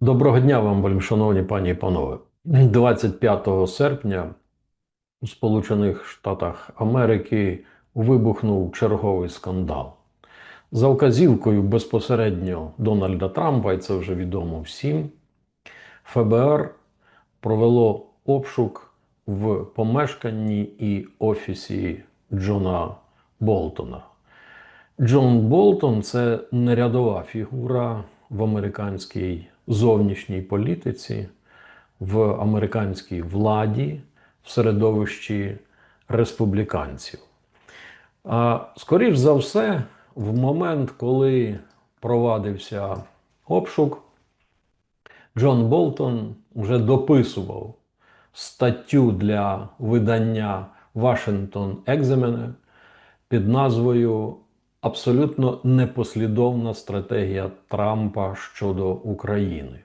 Доброго дня вам, шановні пані і панове. 25 серпня у Сполучених Штатах Америки вибухнув черговий скандал. За вказівкою безпосередньо Дональда Трампа, і це вже відомо всім, ФБР провело обшук в помешканні і офісі Джона Болтона. Джон Болтон це не рядова фігура в американській зовнішній політиці, в американській владі, в середовищі республіканців. А скоріш за все, в момент, коли провадився обшук, Джон Болтон вже дописував статтю для видання Washington Examiner під назвою Абсолютно непослідовна стратегія Трампа щодо України.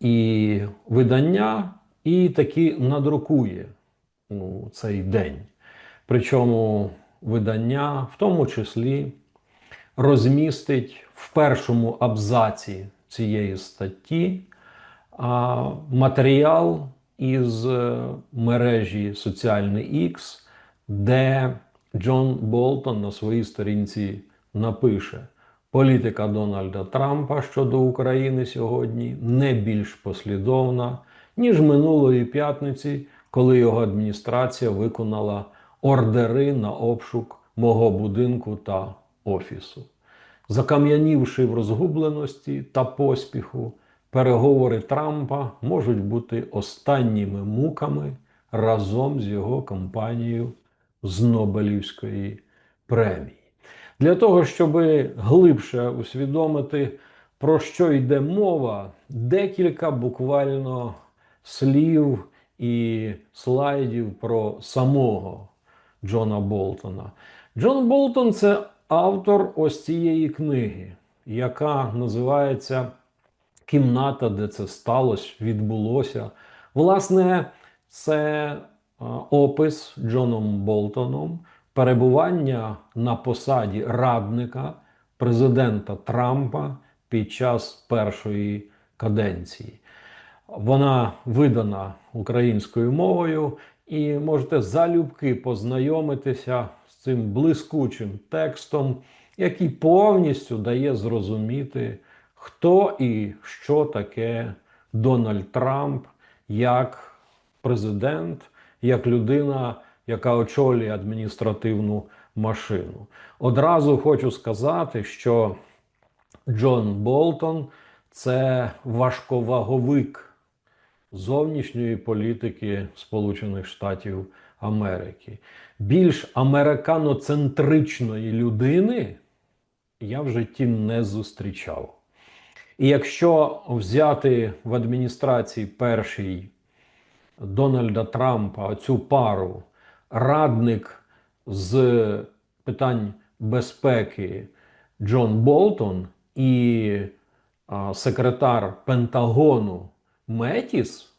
І видання і таки надрукує ну, цей день. Причому видання, в тому числі, розмістить в першому абзаці цієї статті а, матеріал із е, мережі Соціальний X, де Джон Болтон на своїй сторінці напише: політика Дональда Трампа щодо України сьогодні не більш послідовна, ніж минулої п'ятниці, коли його адміністрація виконала ордери на обшук мого будинку та офісу. Закам'янівши в розгубленості та поспіху, переговори Трампа можуть бути останніми муками разом з його кампанією з Нобелівської премії. Для того, щоб глибше усвідомити, про що йде мова, декілька буквально слів і слайдів про самого Джона Болтона. Джон Болтон це автор ось цієї книги, яка називається Кімната, де це сталося, відбулося. Власне, це опис Джоном Болтоном перебування на посаді радника президента Трампа під час першої каденції. Вона видана українською мовою, і можете залюбки познайомитися з цим блискучим текстом, який повністю дає зрозуміти, хто і що таке Дональд Трамп як президент як людина, яка очолює адміністративну машину. Одразу хочу сказати, що Джон Болтон це важковаговик зовнішньої політики Сполучених Штатів Америки. Більш американоцентричної людини я в житті не зустрічав. І якщо взяти в адміністрації перший Дональда Трампа цю пару. Радник з питань безпеки Джон Болтон і секретар Пентагону Метіс,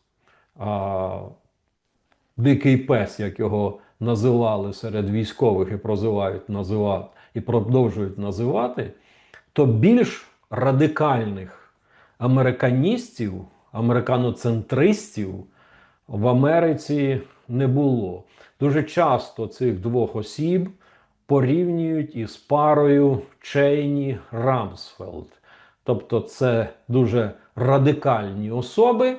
Дикий пес, як його називали серед військових і прозивають називати, і продовжують називати, то більш радикальних американістів, американоцентристів в Америці не було. Дуже часто цих двох осіб порівнюють із парою Чейні Рамсфелд. Тобто це дуже радикальні особи,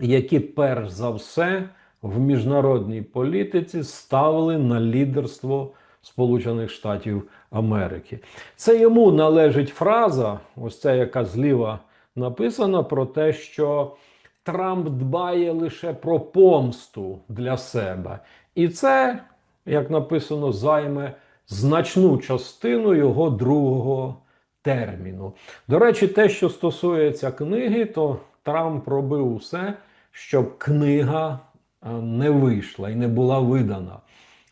які перш за все в міжнародній політиці ставили на лідерство Сполучених Штатів Америки. Це йому належить фраза, ось ця яка зліва написана, про те, що Трамп дбає лише про помсту для себе. І це, як написано, займе значну частину його другого терміну. До речі, те, що стосується книги, то Трамп робив усе, щоб книга е, не вийшла і не була видана.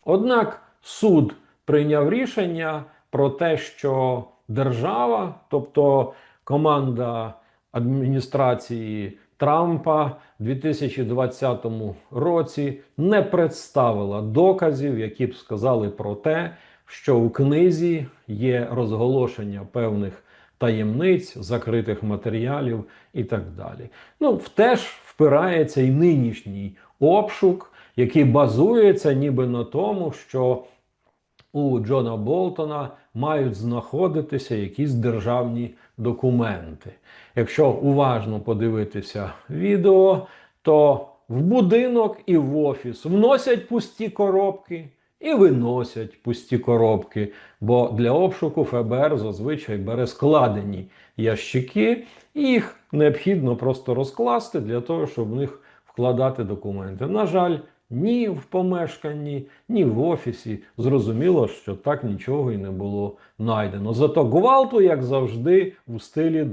Однак суд прийняв рішення про те, що держава, тобто команда адміністрації Трампа в 2020 році не представила доказів, які б сказали про те, що у книзі є розголошення певних таємниць, закритих матеріалів і так далі. Ну, теж впирається і нинішній обшук, який базується ніби на тому, що у Джона Болтона мають знаходитися якісь державні документи. Якщо уважно подивитися відео, то в будинок і в офіс вносять пусті коробки і виносять пусті коробки. Бо для обшуку ФБР зазвичай бере складені ящики, і їх необхідно просто розкласти для того, щоб в них вкладати документи. На жаль, ні в помешканні, ні в офісі. Зрозуміло, що так нічого і не було знайдено. Зато гвалту, як завжди, у стилі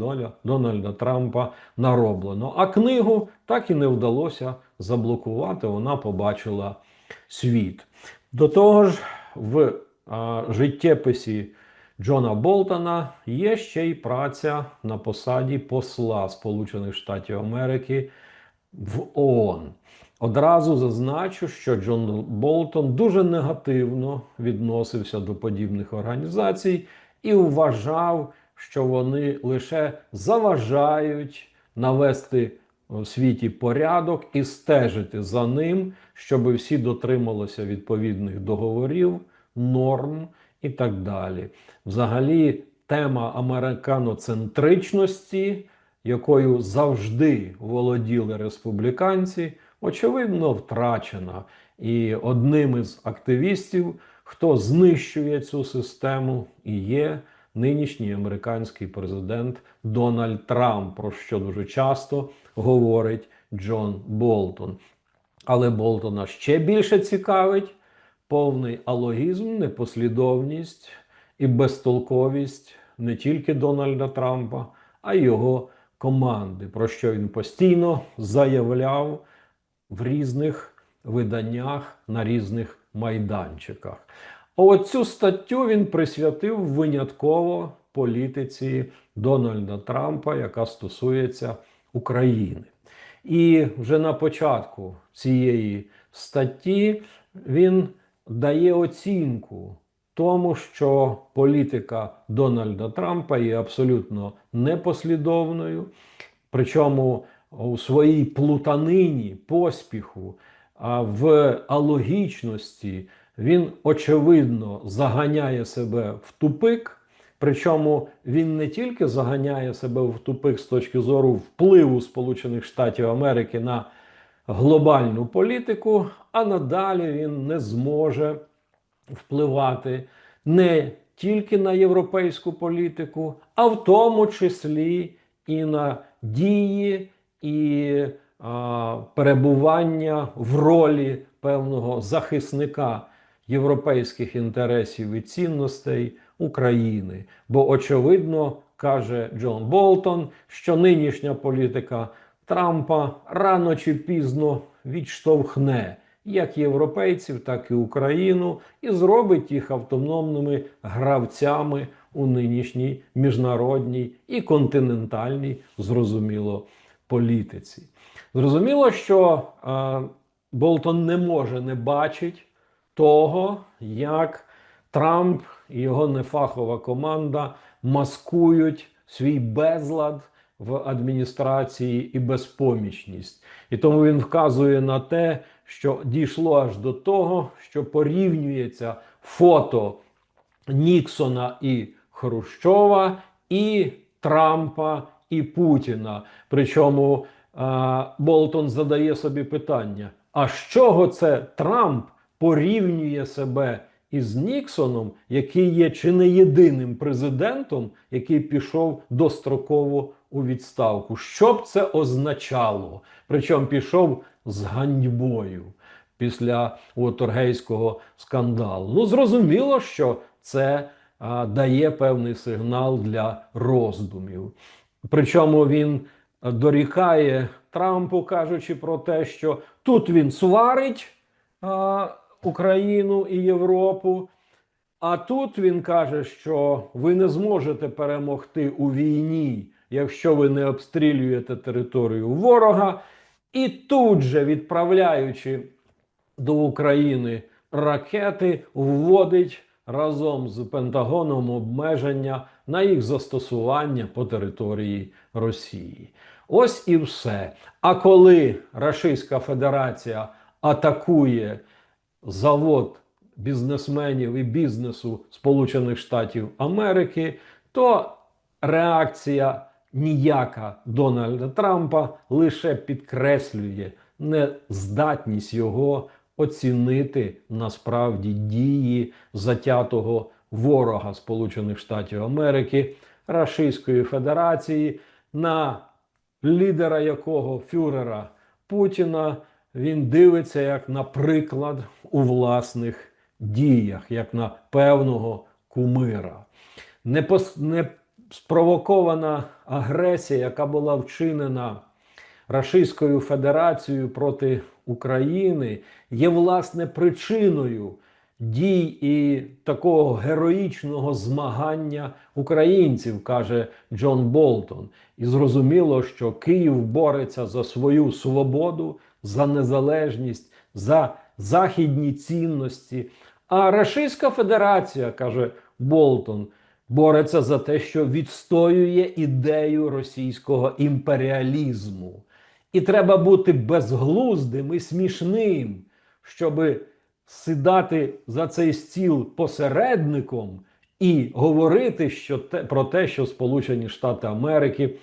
Дональда Трампа нароблено. А книгу так і не вдалося заблокувати. Вона побачила світ. До того ж, в а, життєписі Джона Болтона є ще й праця на посаді посла Сполучених Штатів Америки в ООН. Одразу зазначу, що Джон Болтон дуже негативно відносився до подібних організацій і вважав, що вони лише заважають навести у світі порядок і стежити за ним, щоб всі дотрималися відповідних договорів, норм і так далі. Взагалі, тема американоцентричності, якою завжди володіли республіканці, очевидно втрачена. І одним із активістів, хто знищує цю систему, і є нинішній американський президент Дональд Трамп, про що дуже часто говорить Джон Болтон. Але Болтона ще більше цікавить повний алогізм, непослідовність і безтолковість не тільки Дональда Трампа, а й його команди, про що він постійно заявляв в різних виданнях на різних майданчиках. От статтю він присвятив винятково політиці Дональда Трампа, яка стосується України. І вже на початку цієї статті він дає оцінку тому, що політика Дональда Трампа є абсолютно непослідовною, причому у своїй плутанині, поспіху, а в алогічності він очевидно заганяє себе в тупик. Причому він не тільки заганяє себе в тупик з точки зору впливу Сполучених Штатів Америки на глобальну політику, а надалі він не зможе впливати не тільки на європейську політику, а в тому числі і на дії і а, перебування в ролі певного захисника європейських інтересів і цінностей України. Бо, очевидно, каже Джон Болтон, що нинішня політика Трампа рано чи пізно відштовхне як європейців, так і Україну, і зробить їх автономними гравцями у нинішній міжнародній і континентальній, зрозуміло, політиці. Зрозуміло, що е, Болтон не може не бачити того, як Трамп і його нефахова команда маскують свій безлад в адміністрації і безпомічність. І тому він вказує на те, що дійшло аж до того, що порівнюється фото Ніксона і Хрущова, і Трампа і Путіна. Причому а, Болтон задає собі питання: а з чого це Трамп порівнює себе із Ніксоном, який є чи не єдиним президентом, який пішов достроково у відставку? Що б це означало? Причому пішов з ганьбою після Уоторгейського скандалу. Ну, зрозуміло, що це а, дає певний сигнал для роздумів. Причому він дорікає Трампу, кажучи про те, що тут він сварить а, Україну і Європу. А тут він каже, що ви не зможете перемогти у війні, якщо ви не обстрілюєте територію ворога. І тут же, відправляючи до України ракети, вводить разом з Пентагоном обмеження на їх застосування по території Росії. Ось і все. А коли Російська Федерація атакує завод бізнесменів і бізнесу Сполучених Штатів Америки, то реакція ніяка Дональда Трампа лише підкреслює нездатність його оцінити насправді дії затятого ворога Сполучених Штатів Америки Російської Федерації, на лідера якого фюрера Путіна він дивиться як на приклад у власних діях, як на певного кумира. Не, пос... не спровокована агресія, яка була вчинена Російською Федерацією проти України, є власне причиною дій і такого героїчного змагання українців, каже Джон Болтон. І зрозуміло, що Київ бореться за свою свободу, за незалежність, за західні цінності. А Російська Федерація, каже Болтон, бореться за те, що відстоює ідею російського імперіалізму. І треба бути безглуздим і смішним, щоб сідати за цей стіл посередником і говорити що те, про те, що Сполучені Штати Америки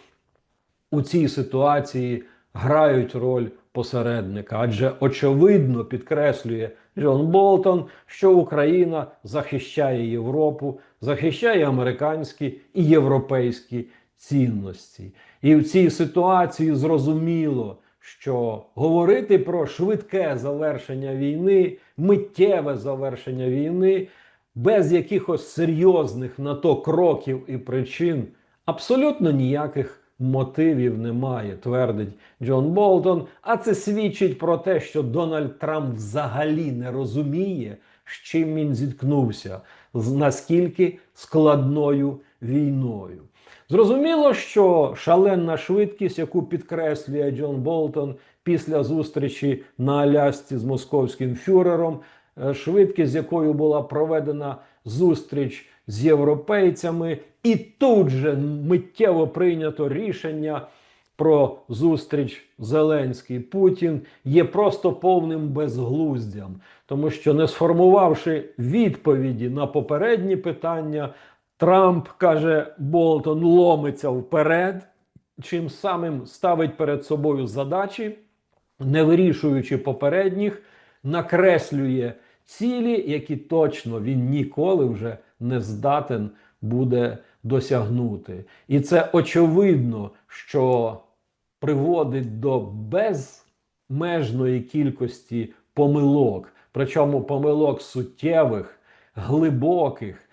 у цій ситуації грають роль посередника. Адже очевидно підкреслює Джон Болтон, що Україна захищає Європу, захищає американські і європейські цінності. І в цій ситуації зрозуміло, що говорити про швидке завершення війни, миттєве завершення війни без якихось серйозних на то кроків і причин абсолютно ніяких мотивів немає, твердить Джон Болтон. А це свідчить про те, що Дональд Трамп взагалі не розуміє, з чим він зіткнувся, з наскільки складною війною. Зрозуміло, що шаленна швидкість, яку підкреслює Джон Болтон після зустрічі на Алясці з московським фюрером, е, швидкість, з якою була проведена зустріч з європейцями, і тут же миттєво прийнято рішення про зустріч Зеленський Путін, є просто повним безглуздям, тому що не сформувавши відповіді на попередні питання. Трамп каже, Болтон ломиться вперед, чим самим ставить перед собою задачі, не вирішуючи попередніх, накреслює цілі, які точно він ніколи вже не здатен буде досягнути. І це очевидно, що приводить до безмежної кількості помилок, причому помилок суттєвих, глибоких.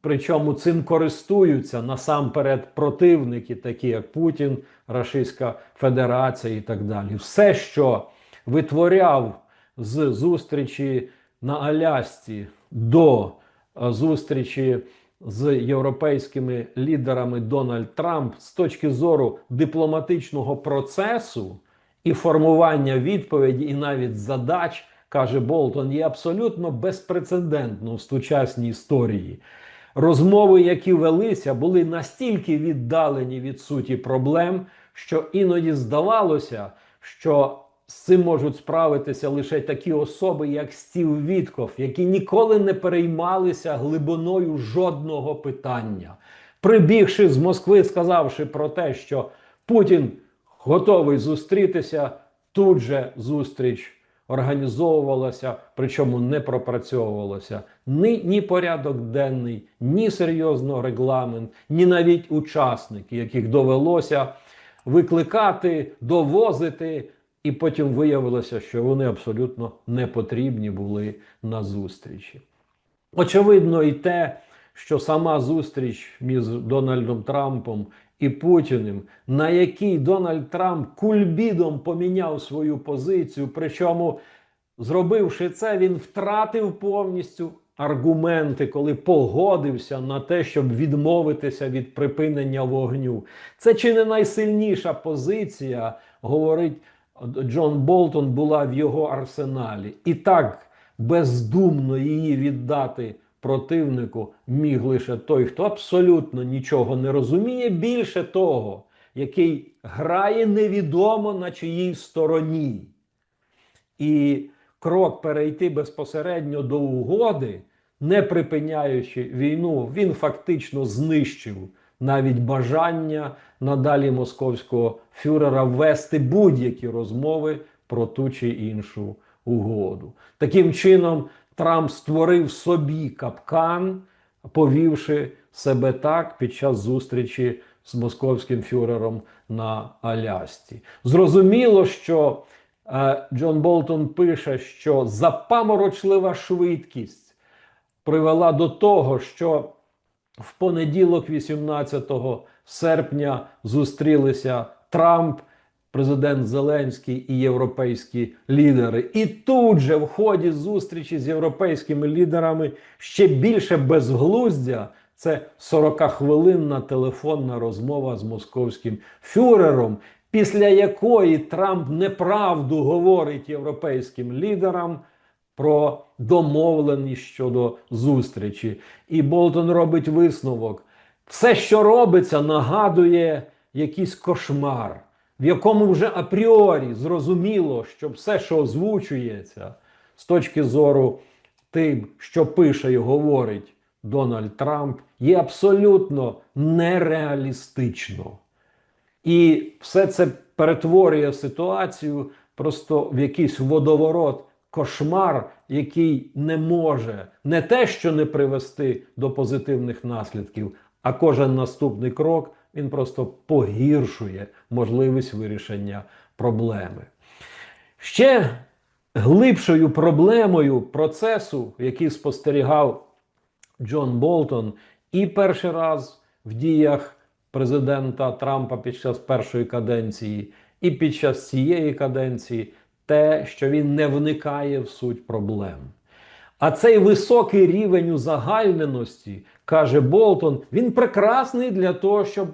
Причому цим користуються насамперед противники, такі як Путін, Російська Федерація і так далі. Все, що витворяв з зустрічі на Алясці до зустрічі з європейськими лідерами Дональд Трамп з точки зору дипломатичного процесу і формування відповіді, і навіть задач, каже Болтон, є абсолютно безпрецедентно в сучасній історії. Розмови, які велися, були настільки віддалені від суті проблем, що іноді здавалося, що з цим можуть справитися лише такі особи, як Стів Вітков, які ніколи не переймалися глибиною жодного питання. Прибігши з Москви, сказавши про те, що Путін готовий зустрітися, тут же зустріч організовувалася, причому не пропрацьовувалося ні, ні порядок денний, ні серйозно регламент, ні навіть учасники, яких довелося викликати, довозити. І потім виявилося, що вони абсолютно не потрібні були на зустрічі. Очевидно, і те, що сама зустріч між Дональдом Трампом і Путіним, на якій Дональд Трамп кульбідом поміняв свою позицію, причому, зробивши це, він втратив повністю аргументи, коли погодився на те, щоб відмовитися від припинення вогню. Це чи не найсильніша позиція, говорить. Джон Болтон була в його арсеналі. І так бездумно її віддати противнику міг лише той, хто абсолютно нічого не розуміє, більше того, який грає невідомо на чиїй стороні. І крок перейти безпосередньо до угоди, не припиняючи війну, він фактично знищив навіть бажання надалі московського фюрера вести будь-які розмови про ту чи іншу угоду. Таким чином, Трамп створив собі капкан, повівши себе так під час зустрічі з московським фюрером на Алясці. Зрозуміло, що е, Джон Болтон пише, що запаморочлива швидкість привела до того, що в понеділок, 18 серпня, зустрілися Трамп, президент Зеленський і європейські лідери. І тут же, в ході зустрічі з європейськими лідерами, ще більше безглуздя. Це 40-хвилинна телефонна розмова з московським фюрером, після якої Трамп неправду говорить європейським лідерам про домовленість щодо зустрічі. І Болтон робить висновок: все, що робиться, нагадує якийсь кошмар, в якому вже апріорі зрозуміло, що все, що озвучується з точки зору тим, що пише і говорить Дональд Трамп, є абсолютно нереалістично. І все це перетворює ситуацію просто в якийсь водоворот, кошмар, який не може не те, що не привести до позитивних наслідків, а кожен наступний крок він просто погіршує можливість вирішення проблеми. Ще глибшою проблемою процесу, який спостерігав Джон Болтон, і перший раз в діях президента Трампа під час першої каденції, і під час цієї каденції, те, що він не вникає в суть проблем. А цей високий рівень узагальненості, каже Болтон, він прекрасний для того, щоб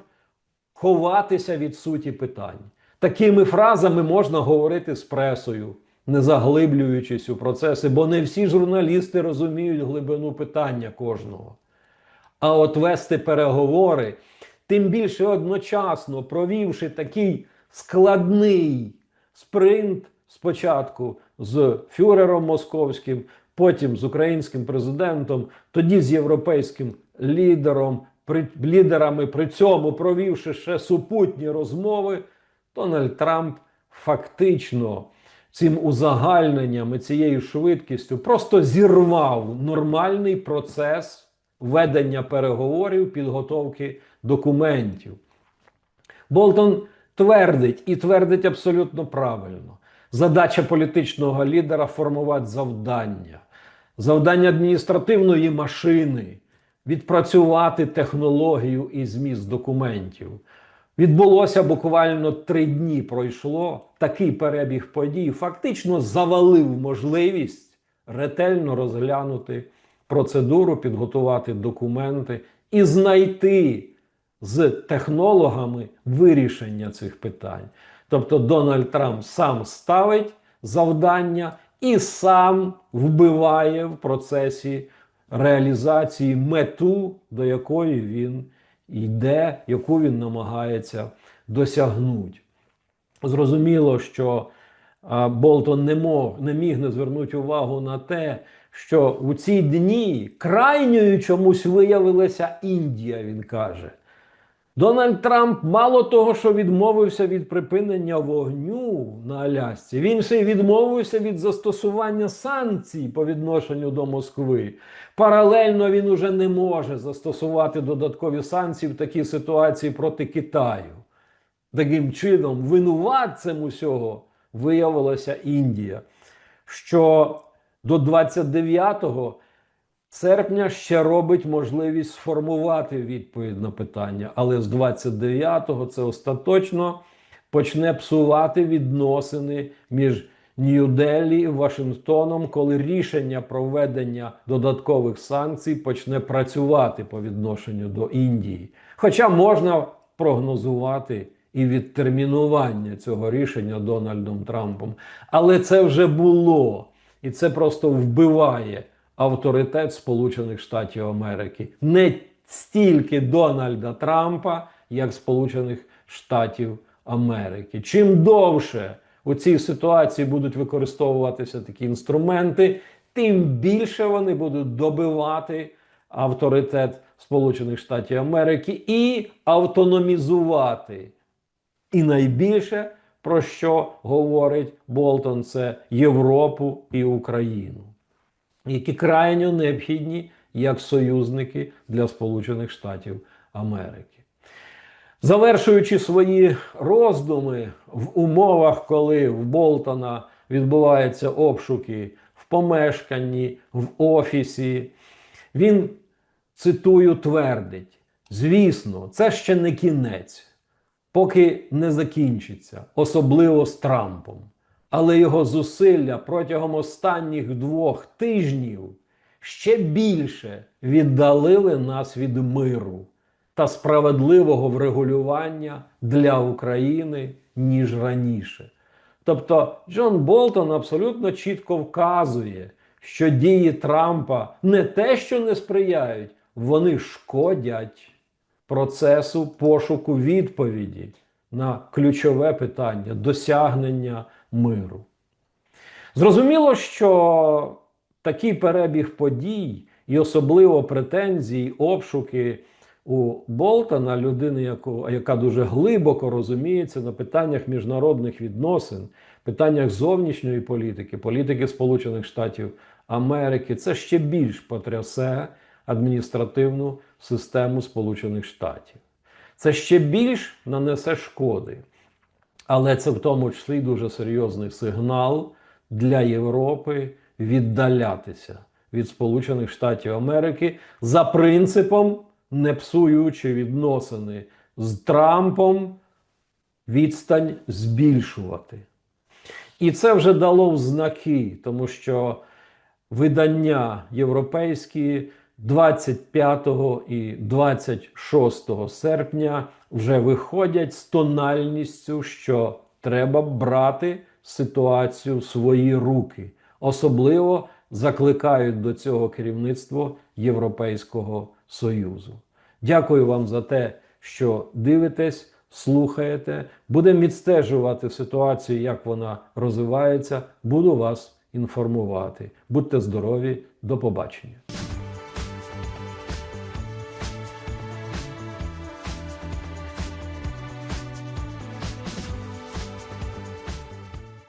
ховатися від суті питань. Такими фразами можна говорити з пресою, не заглиблюючись у процеси, бо не всі журналісти розуміють глибину питання кожного. А от вести переговори, тим більше одночасно провівши такий складний спринт спочатку з фюрером московським, потім з українським президентом, тоді з європейським лідером, лідерами при цьому провівши ще супутні розмови, Дональд Трамп фактично цим узагальненням і цією швидкістю просто зірвав нормальний процес ведення переговорів, підготовки документів. Болтон твердить і твердить абсолютно правильно. Задача політичного лідера формувати завдання, завдання адміністративної машини, відпрацювати технологію і зміст документів. Відбулося буквально три дні. Пройшло такий перебіг подій, фактично завалив можливість ретельно розглянути процедуру, підготувати документи і знайти з технологами вирішення цих питань. Тобто Дональд Трамп сам ставить завдання і сам вбиває в процесі реалізації мету, до якої він йде, яку він намагається досягнути. Зрозуміло, що Болтон не мог, не міг не звернути увагу на те, що у ці дні крайньою чомусь виявилася Індія, він каже. Дональд Трамп мало того, що відмовився від припинення вогню на Алясці, він ще й відмовився від застосування санкцій по відношенню до Москви. Паралельно він уже не може застосувати додаткові санкції в такій ситуації проти Китаю. Таким чином, винуватцем усього виявилася Індія, що до 29-го серпня ще робить можливість сформувати відповідь на питання, але з 29-го це остаточно почне псувати відносини між Нью-Делі і Вашингтоном, коли рішення про введення додаткових санкцій почне працювати по відношенню до Індії. Хоча можна прогнозувати і відтермінування цього рішення Дональдом Трампом, але це вже було, і це просто вбиває авторитет Сполучених Штатів Америки. Не стільки Дональда Трампа, як Сполучених Штатів Америки. Чим довше у цій ситуації будуть використовуватися такі інструменти, тим більше вони будуть добивати авторитет Сполучених Штатів Америки і автономізувати. І найбільше про що говорить Болтон, це Європу і Україну, які крайньо необхідні як союзники для Сполучених Штатів Америки. Завершуючи свої роздуми в умовах, коли в Болтона відбуваються обшуки в помешканні, в офісі, він цитую твердить: звісно, це ще не кінець, поки не закінчиться, особливо з Трампом. Але його зусилля протягом останніх двох тижнів ще більше віддалили нас від миру та справедливого врегулювання для України, ніж раніше. Тобто Джон Болтон абсолютно чітко вказує, що дії Трампа не те, що не сприяють, вони шкодять процесу пошуку відповіді на ключове питання досягнення миру. Зрозуміло, що такий перебіг подій і особливо претензії, обшуки у Болтона, людини, яка дуже глибоко розуміється на питаннях міжнародних відносин, питаннях зовнішньої політики, політики Сполучених Штатів Америки, це ще більш потрясе адміністративну систему Сполучених Штатів. Це ще більш нанесе шкоди. Але це в тому числі дуже серйозний сигнал для Європи віддалятися від Сполучених Штатів Америки за принципом, не псуючи відносини з Трампом, відстань збільшувати. І це вже дало в знаки, тому що видання європейські 25 і 26 серпня вже виходять з тональністю, що треба брати ситуацію в свої руки. Особливо закликають до цього керівництво Європейського Союзу. Дякую вам за те, що дивитесь, слухаєте. Будемо відстежувати ситуацію, як вона розвивається. Буду вас інформувати. Будьте здорові, до побачення.